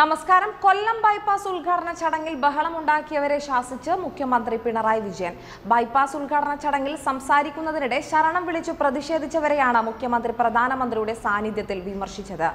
നമസ്കാരം. കൊല്ലം ബൈപ്പാസ് ഉദ്ഘാടന ചടങ്ങിൽ ബഹളമുണ്ടാക്കിയവരെ ശാസിച്ച് മുഖ്യമന്ത്രി പിണറായി വിജയൻ. ബൈപ്പാസ് ഉദ്ഘാടന ചടങ്ങിൽ സംസാരിക്കുന്നതിനിടെ ശരണം വിളിച്ചു പ്രതിഷേധിച്ചവരെയാണ് മുഖ്യമന്ത്രി പ്രധാനമന്ത്രിയുടെ സാന്നിധ്യത്തിൽ വിമർശിച്ചത്.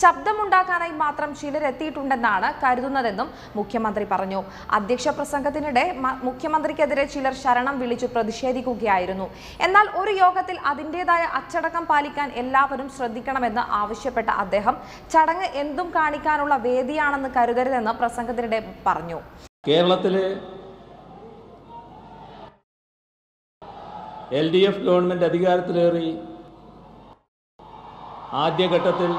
ശബ്ദമുണ്ടാക്കാനായി മാത്രം ചിലരെത്തിയിട്ടുണ്ടെന്നാണ് കരുതുന്നതെന്നും മുഖ്യമന്ത്രി പറഞ്ഞു. അധ്യക്ഷ പ്രസംഗത്തിനിടെ മുഖ്യമന്ത്രിക്കെതിരെ ചിലർ ശരണം വിളിച്ചു പ്രതിഷേധിക്കുകയായിരുന്നു. എന്നാൽ ഒരു യോഗത്തിൽ അതിന്റെതായ അച്ചടക്കം പാലിക്കാൻ എല്ലാവരും ശ്രദ്ധിക്കണമെന്ന് ആവശ്യപ്പെട്ട അദ്ദേഹം ചടങ്ങ് എന്തും കാണിക്കാനുള്ള വേദിയാണെന്ന് കരുതരുതെന്ന് പ്രസംഗത്തിനിടെ പറഞ്ഞു. കേരളത്തിലെ എൽ ഡി എഫ് ഗവൺമെന്റ് അധികാരത്തിലേറി ആദ്യഘട്ടത്തിൽ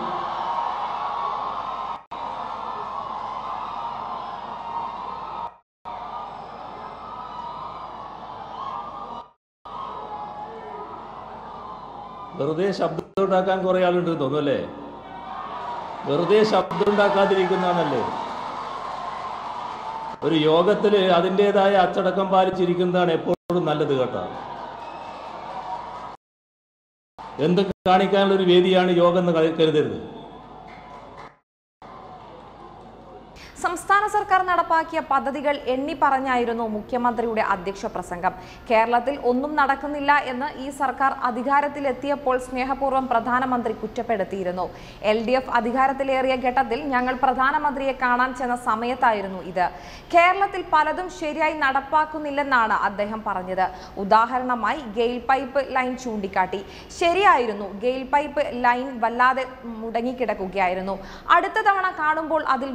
വെറുതെ ശബ്ദം ഉണ്ടാക്കാൻ കുറെ ആളുണ്ട് തോന്നുന്നു അല്ലേ? വെറുതെ ശബ്ദം ഉണ്ടാക്കാതിരിക്കുന്നതാണല്ലേ ഒരു യോഗത്തിൽ അതിന്റെതായ അച്ചടക്കം പാലിച്ചിരിക്കുന്നതാണ് എപ്പോഴും നല്ലത് കേട്ടോ. എന്ത് കാണിക്കാനുള്ള ഒരു വേദിയാണ് യോഗം എന്ന് കരുതരുത്. സംസ്ഥാന സർക്കാർ നടപ്പാക്കിയ പദ്ധതികൾ എണ്ണി പറഞ്ഞായിരുന്നു മുഖ്യമന്ത്രിയുടെ അധ്യക്ഷ പ്രസംഗം. കേരളത്തിൽ ഒന്നും നടക്കുന്നില്ല എന്ന് ഈ സർക്കാർ അധികാരത്തിലെത്തിയപ്പോൾ സ്നേഹപൂർവം പ്രധാനമന്ത്രി കുറ്റപ്പെടുത്തിയിരുന്നു. എൽ ഡി എഫ് അധികാരത്തിലേറിയ ഘട്ടത്തിൽ ഞങ്ങൾ പ്രധാനമന്ത്രിയെ കാണാൻ ചെന്ന സമയത്തായിരുന്നു ഇത്. കേരളത്തിൽ പലതും ശരിയായി നടപ്പാക്കുന്നില്ലെന്നാണ് അദ്ദേഹം പറഞ്ഞത്. ഉദാഹരണമായി ഗെയിൽ പൈപ്പ് ലൈൻ ചൂണ്ടിക്കാട്ടി. ശരിയായിരുന്നു ഗെയിൽ പൈപ്പ് ലൈൻ വല്ലാതെ മുടങ്ങിക്കിടക്കുകയായിരുന്നു. അടുത്ത തവണ കാണുമ്പോൾ അതിൽ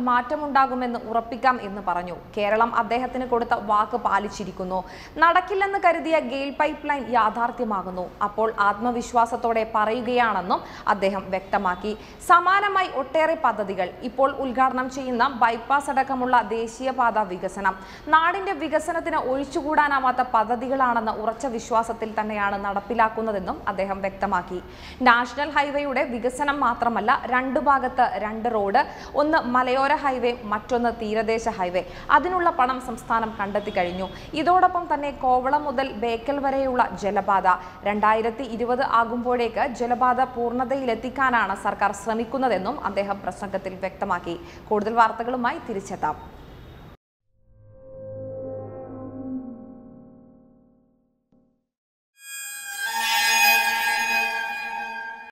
മാറ്റമുണ്ടാകുമെന്ന് ഉറപ്പിക്കാം എന്ന് പറഞ്ഞു. കേരളം അദ്ദേഹത്തിന് കൊടുത്ത വാക്ക് പാലിച്ചിരിക്കുന്നു. നടക്കില്ലെന്ന് കരുതിയ ഗെയിൽ പൈപ്പ് ലൈൻ യാഥാർത്ഥ്യമാകുന്നു. അപ്പോൾ ആത്മവിശ്വാസത്തോടെ പറയുകയാണെന്നും അദ്ദേഹം വ്യക്തമാക്കി. സമാനമായി ഒട്ടേറെ പദ്ധതികൾ ഇപ്പോൾ ഉദ്ഘാടനം ചെയ്യുന്ന ബൈപ്പാസ് അടക്കമുള്ള ദേശീയപാത വികസനം. നാടിന്റെ വികസനത്തിന് ഒഴിച്ചുകൂടാനാവാത്ത പദ്ധതികളാണെന്ന് ഉറച്ച വിശ്വാസത്തിൽ തന്നെയാണ് നടപ്പിലാക്കുന്നതെന്നും അദ്ദേഹം വ്യക്തമാക്കി. നാഷണൽ ഹൈവേയുടെ വികസനം മാത്രമല്ല രണ്ടു ഭാഗത്ത് രണ്ട് റോഡ് ഒന്ന് മലയോര ഹൈവേ മറ്റൊന്ന് തീരദേശ ഹൈവേ. അതിനുള്ള പണം സംസ്ഥാനം കണ്ടെത്തി കഴിഞ്ഞു. ഇതോടൊപ്പം തന്നെ കോവളം മുതൽ ബേക്കൽ വരെയുള്ള ജലപാത രണ്ടായിരത്തി ഇരുപത് ആകുമ്പോഴേക്ക് ജലപാത പൂർണതയിലെത്തിക്കാനാണ് സർക്കാർ ശ്രമിക്കുന്നതെന്നും അദ്ദേഹം പ്രസംഗത്തിൽ വ്യക്തമാക്കി. കൂടുതൽ വാർത്തകളുമായി തിരിച്ചെത്താം.